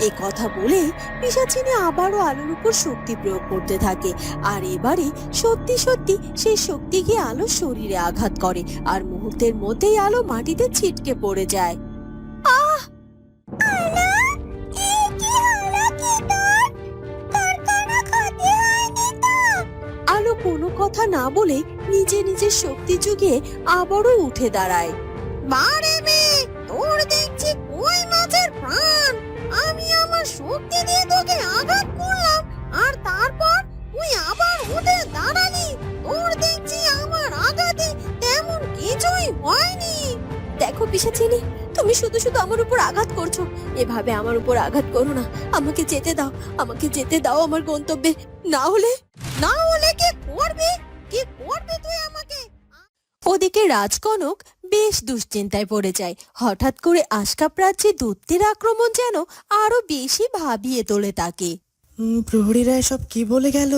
এ কথা বলে পিসাচিনি আবারও আলোর উপর শক্তি প্রয়োগ করতে থাকে। আর এবারে সত্যি সত্যি সেই শক্তি গিয়ে আলোর শরীরে আঘাত করে আর মুহূর্তের মধ্যেই আলো মাটিতে ছিটকে পড়ে যায়। আহ! আলো? কোনো আলো কথা না বলে নিজে নিজের শক্তি জুগিয়ে আবারও উঠে দাঁড়ায়। বারে কিছুই হয়নি। দেখো পিসাচিনি তুমি শুধু শুধু আমার উপর আঘাত করছ। এভাবে আমার উপর আঘাত করো না। আমাকে যেতে দাও, আমাকে যেতে দাও আমার গন্তব্যে। না হলে না হলে কি করবে? কি করবে তুই আমাকে? ওদিকে রাজকনক বেশ দুশ্চিন্তায় পড়ে যায়। হঠাৎ করে আশকাপ রাজ্যে দূতের আক্রমণ যেন আরও বেশি ভাবিয়ে তোলে তাকে। প্রহরীরা এসব কি বলে গেল?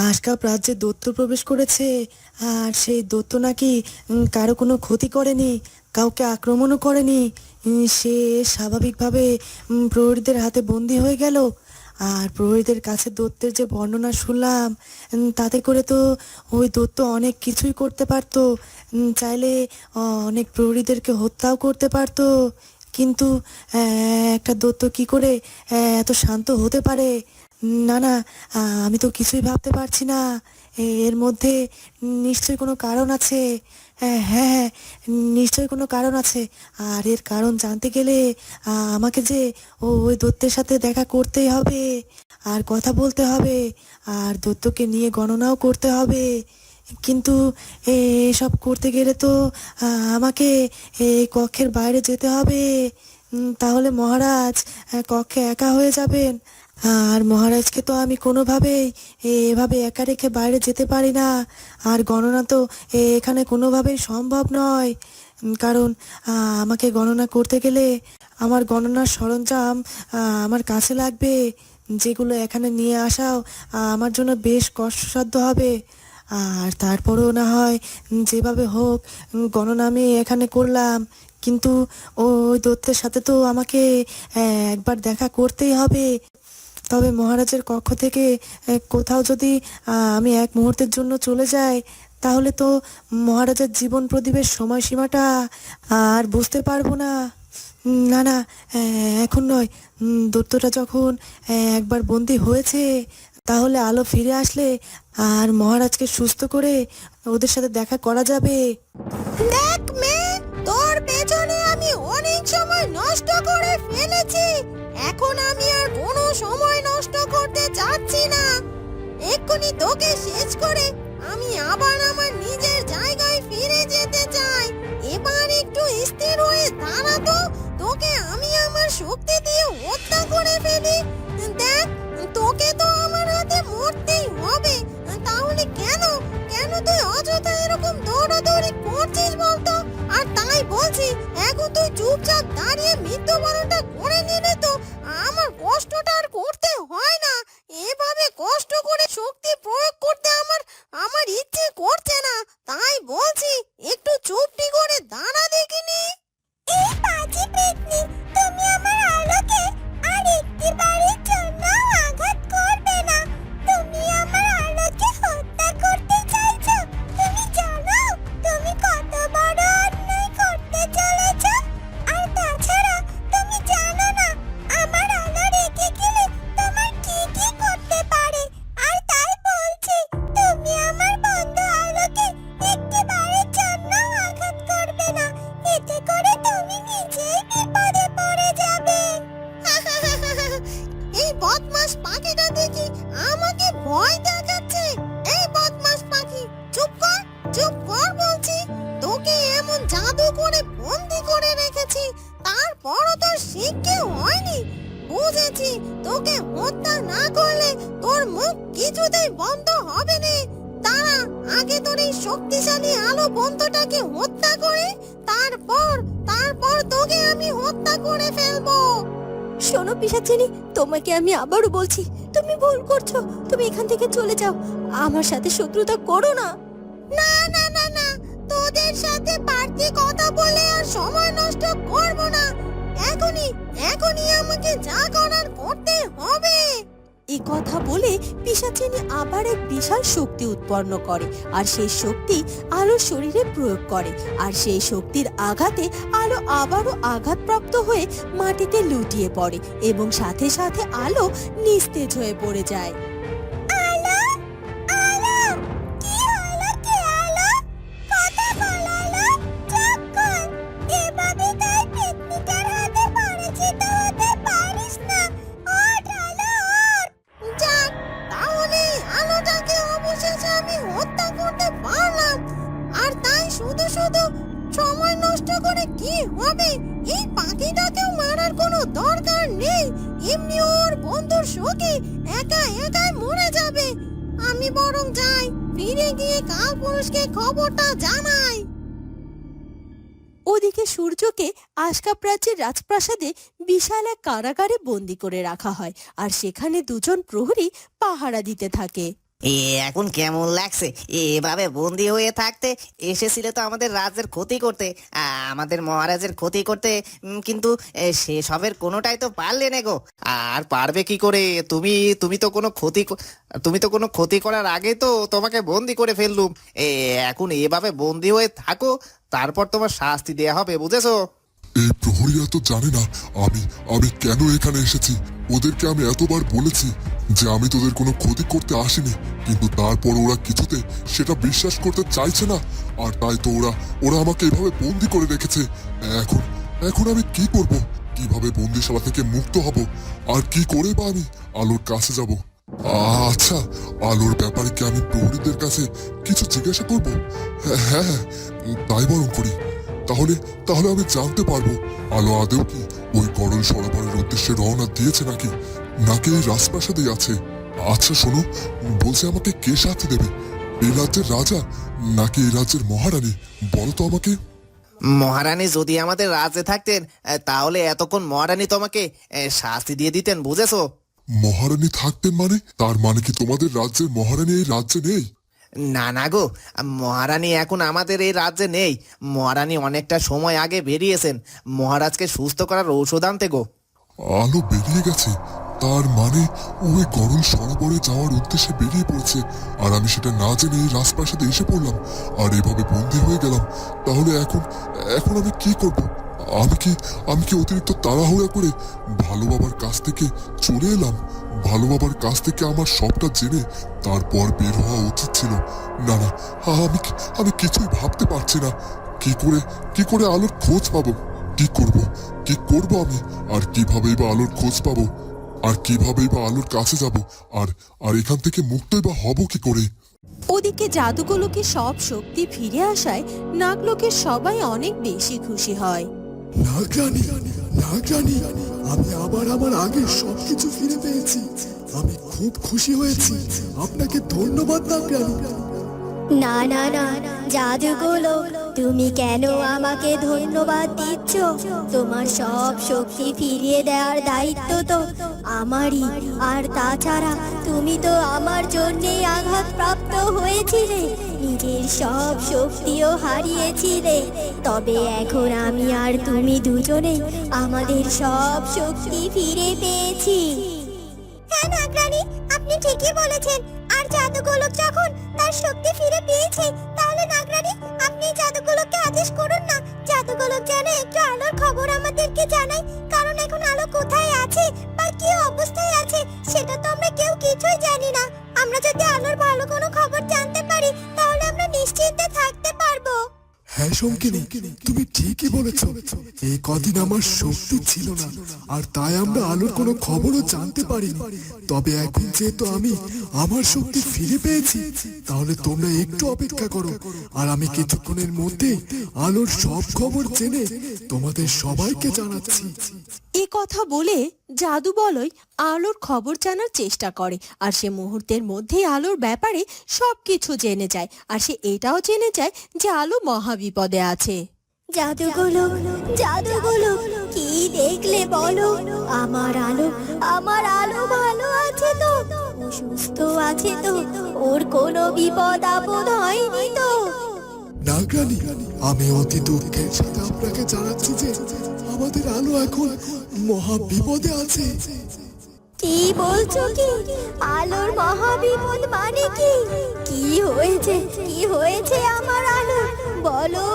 আশকাপ রাজ্যে দত্ত প্রবেশ করেছে। আর সেই দত্ত নাকি কারও কোনো ক্ষতি করেনি, কাউকে আক্রমণও করেনি। সে স্বাভাবিকভাবে প্রহরীদের হাতে বন্দি হয়ে গেল। আর প্রহরীদের কাছে দত্তের যে বর্ণনা শুনলাম তাতে করে তো ওই দত্ত অনেক কিছুই করতে পারতো। চাইলে অনেক প্রহরীদেরকে হত্যাও করতে পারতো। কিন্তু একটা দত্ত কি করে এত শান্ত হতে পারে? না না আমি তো কিছুই ভাবতে পারছি না। এর মধ্যে নিশ্চয়ই কোনো কারণ আছে। হ্যাঁ হ্যাঁ নিশ্চয়ই কোনো কারণ আছে। আর এর কারণ জানতে গেলে আমাকে যে ওই দত্তের সাথে দেখা করতেই হবে, আর কথা বলতে হবে, আর দত্তকে নিয়ে গণনাও করতে হবে। কিন্তু এসব করতে গেলে তো আমাকে এই কক্ষের বাইরে যেতে হবে। তাহলে মহারাজ কক্ষে একা হয়ে যাবেন। আর মহারাজকে তো আমি কোনোভাবেই এভাবে একা রেখে বাইরে যেতে পারি না। আর গণনা তো এখানে কোনোভাবেই সম্ভব নয়। কারণ আমাকে গণনা করতে গেলে আমার গণনার সরঞ্জাম আমার কাছে লাগবে। যেগুলো এখানে নিয়ে আসাও আমার জন্য বেশ কষ্টসাধ্য হবে। আর তারপরেও না হয় যেভাবে হোক গণনা আমি এখানে করলাম। কিন্তু ওই দত্তের সাথে তো আমাকে একবার দেখা করতেই হবে। তবে মহারাজের কক্ষ থেকে কোথাও যদি আমি এক মুহূর্তের জন্য চলে যাই, তাহলে তো মহারাজের জীবন প্রদীপের সময়সীমাটা আর বুঝতে পারব না। না না এখন নয়। দত্তটা যখন একবার বন্দি হয়েছে, তাহলে আলো ফিরে আসলে আর মহারাজকে সুস্থ করে ওদের সাথে দেখা করা যাবে। সময় নষ্ট করতে চাচ্ছি না। এক্ষুনি তোকে শেষ করে আমি আবার আমার নিজের জায়গায় ফিরে যেতে চাই। এবার একটু স্থির হয়ে দাঁড়া তো। তোকে আমি আমার শক্তি দিয়ে হত্যা করে ফেলি। প্রয়োগ করতে আমার আমার ইচ্ছে করছে শোনো পিসাচিনি, তোমাকে আমি আবারও বলছি, তুমি ভুল করছ, তুমি এখান থেকে চলে যাও। আমার সাথে শত্রুতা করো না। না না না না, তোদের সাথে বাড়তি কথা বলে আর সময় নষ্ট করব না। এখনই এখনই আমাকে যা করার করতে হবে। এ কথা বলে পিসাচিনি আবার এক বিশাল শক্তি উৎপন্ন করে, আর সেই শক্তি আলোর শরীরে প্রয়োগ করে, আর সেই শক্তির আঘাতে আলো আবারও আঘাতপ্রাপ্ত হয়ে মাটিতে লুটিয়ে পড়ে এবং সাথে সাথে আলো নিস্তেজ হয়ে পড়ে যায়। ওর বন্ধুর শোকে একা একাই মরে যাবে। আমি বরং যাই, ফিরে গিয়ে কাল পুরুষকে খবরটা জানাই। ওদিকে সূর্যকে আশকা প্রাচীর রাজপ্রাসাদে বিশাল এক কারাগারে বন্দি করে রাখা হয়, আর সেখানে দুজন প্রহরী পাহারা দিতে থাকে। এ এখন কেমন লাগছে? এভাবে বন্দি হয়ে থাকতে এসেছিলে তো আমাদের রাজ্যের ক্ষতি করতে। আমাদের মহারাজের ক্ষতি করতে কিন্তু সেসবের কোনোটাই তো পারলে না গো। আর পারবে কি করে? তুমি তুমি তো কোনো ক্ষতি তুমি তো কোনো ক্ষতি করার আগে তো তোমাকে বন্দি করে ফেললুম। এ এখন এভাবে বন্দি হয়ে থাকো তারপর তোমার শাস্তি দেয়া হবে বুঝেছ? এই প্রহরীরা তো জানে না আমি আমি কেন এখানে এসেছি। ওদেরকে আমি এতবার বলেছি যে আমি তোদের কোনো ক্ষতি করতে আসিনি, কিন্তু তারপর ওরা কিছুতে সেটা বিশ্বাস করতে চাইছে না, আর তাই তো ওরা ওরা আমাকে এভাবে বন্দি করে রেখেছে। এখন এখন আমি কি করব? কীভাবে বন্দিশালা থেকে মুক্ত হব? আর কি করে বা আমি আলোর কাছে যাব? আচ্ছা আলোর ব্যাপারে কি আমি প্রহরীদের কাছে কিছু জিজ্ঞাসা করব? হ্যাঁ হ্যাঁ তাই বরং করি। তাহলে তাহলে আমি জানতে পারব। আলো আদেও কি ওই গরল সরোবরের উদ্দেশ্যে রওনা দিয়েছে নাকি? নাকি এই রাজপ্রাসাদেই আছে? আচ্ছা শোনো বলছে আমাকে কে সাথে দেবে? এই রাজ্যের রাজা নাকি এই রাজ্যের মহারানী? বলো তো আমাকে। মহারানী যদি আমাদের রাজ্যে থাকতেন তাহলে এতক্ষণ মহারানী তোমাকে শাস্তি দিয়ে দিতেন বুঝেছ? মহারানী থাকতেন মানে? তার মানে কি তোমাদের রাজ্যের মহারানী এই রাজ্যে নেই? না না গো, মহারানী এখন আমাদের এই রাজ্যে নেই। মহারানী অনেকটা সময় আগে বেরিয়েছেন। মহারাজকে সুস্থ করার ঔষধ আনতে গো। আলো বেরিয়ে গেছে। তার মানে ওই গরল সরোবরে যাওয়ার উদ্দেশ্যে বেরিয়ে পড়েছে। আর আমি সেটা না জেনে এই রাজপ্রাসাদে এসে পড়লাম। আর এভাবে বন্দি হয়ে গেলাম। তাহলে এখন এখন আমি কি করব? আমি কি আমি কি অতিরিক্ত তাড়াহুড়া করে ভালো বাবার কাছ থেকে চলে এলাম? ভালো বাবার কাছ থেকে আমার সবটা জেনে তারপর বের হওয়া উচিত ছিল। না না আমি আমি কিছুই ভাবতে পারছি না। কি করে কি করে আলোর খোঁজ পাবো? কি করব কি করব আমি? আর কিভাবেই বা আলোর খোঁজ পাবো? আর কিভাবেই বা আলোর কাছে যাব? আর আর এখান থেকে মুক্তই বা হব কি করে? ওদিকে জাদুগুলোকে সব শক্তি ফিরে আসায় নাগলোকের সবাই অনেক বেশি খুশি হয়। নাগরানি নাগরানি আমি আবার আমার সবকিছু ফিরে পেয়েছি। আমি খুব খুশি হয়েছি। আপনাকে ধন্যবাদ নাগরানি না না না, জাদুগুলো, তুমি কেন আমাকে ধন্যবাদ দিচ্ছ? তোমার সব শক্তি ফিরিয়ে দেওয়ার দায়িত্ব তো আমারই। আর তাছাড়া তুমি তো আমার জন্যেই আঘাতপ্রাপ্ত হয়েছিলে। নিজের সব শক্তিও হারিয়েছিলে তবে এখন আমি আর তুমি দুজনেই আমাদের সব শক্তি ফিরে পেয়েছি। হ্যাঁ আপনি ঠিকই বলেছেন। আর জাদুগোলক যখন তার শক্তি ফিরে পেয়েছে, তাহলে নাগরানি, আপনি জাদুগোলককে আদেশ করুন না। জাদুগোলক যেন একটু আলোর খবর আমাদেরকে জানায়, কারণ এখন আলো কোথায় আছে বা কি অবস্থায় আছে, সেটা তো আমরা কেউ কিছুই হ্যাঁ শঙ্কিনী তুমি ঠিকই বলেছ। এই কদিন আমার শক্তি ছিল না, আর তাই আমরা আলোর কোনো খবরও জানতে পারিনি। তবে এখন যেহেতু আমি আমার শক্তি ফিরে পেয়েছি, তাহলে তোমরা একটু অপেক্ষা করো, আর আমি কিছুক্ষণের মধ্যে আলোর সব খবর জেনে তোমাদের সবাইকে জানাচ্ছি। এ কথা বলে জাদু বলয় আলোর খবর জানার চেষ্টা করে আর সে মুহূর্তের মধ্যেই আলোর ব্যাপারে সবকিছু জেনে যায় আর সে এটাও জেনে যায় যে আলো মহাবিপদে আছে। জাদুগুলো জাদুগুলো কি দেখলে বলো? আমার আলো আমার আলো ভালো আছে তো সুস্থ আছে তো ওর কোনো বিপদ আপদ হয়নি তো। আমি অতি দুঃখের সাথে আপনাকে জানাচ্ছি যে আমাদের আলো এখন মহা বিপদে আছে। কি বলছো কি? আলোর মহাবিপদ মানে কি? কি হয়েছে? কি হয়েছে আমার আলো? বলো।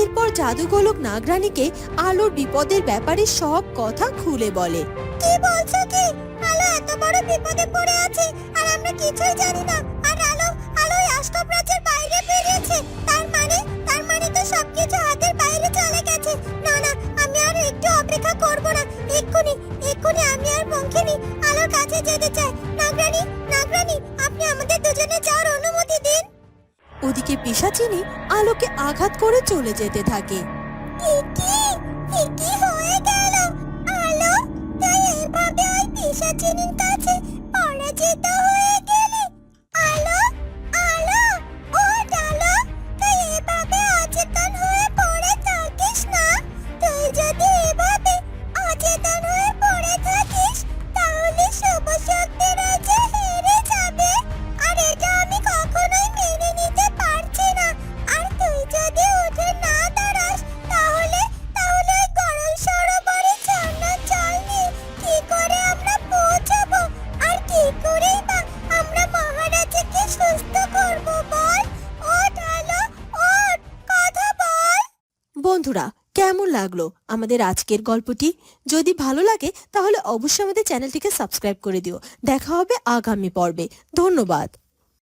এরপর জাদুগোলক নাগরানীকে আলোর বিপদের ব্যাপারে সব কথা খুলে বলে। কি বলছো কি? আলো এত বড় বিপদে পড়ে আছে আর আমরা কিছুই জানি না। আর আলো আলো ওই অষ্টপ্রাচের বাইরে বেরিয়েছে। তার মানে তার মানে তো সবকিছু হাতের বাইরে চলে গেছে। না না একটু অপেক্ষা করব না। এক্ষুনি এক্ষুনি আমি আর পঙ্খিনী আলোর কাছে যেতে চাই। নাগরানী নাগরানী আপনি আমাদের দুজনে যাওয়ার অনুমতি দিন। ওদিকে পিসাচিনি আলোকে আঘাত করে চলে যেতে থাকে। কি? কি হয়ে গেল? আলো? তুই এভাবে ওই পিশাচিনীর কাছে পরাজিত হয়ে আমাদের আজকের গল্পটি। যদি ভালো লাগে, তাহলে অবশ্যই আমাদের চ্যানেলটিকে সাবস্ক্রাইব করে দিও। দেখা হবে আগামী পর্বে। ধন্যবাদ।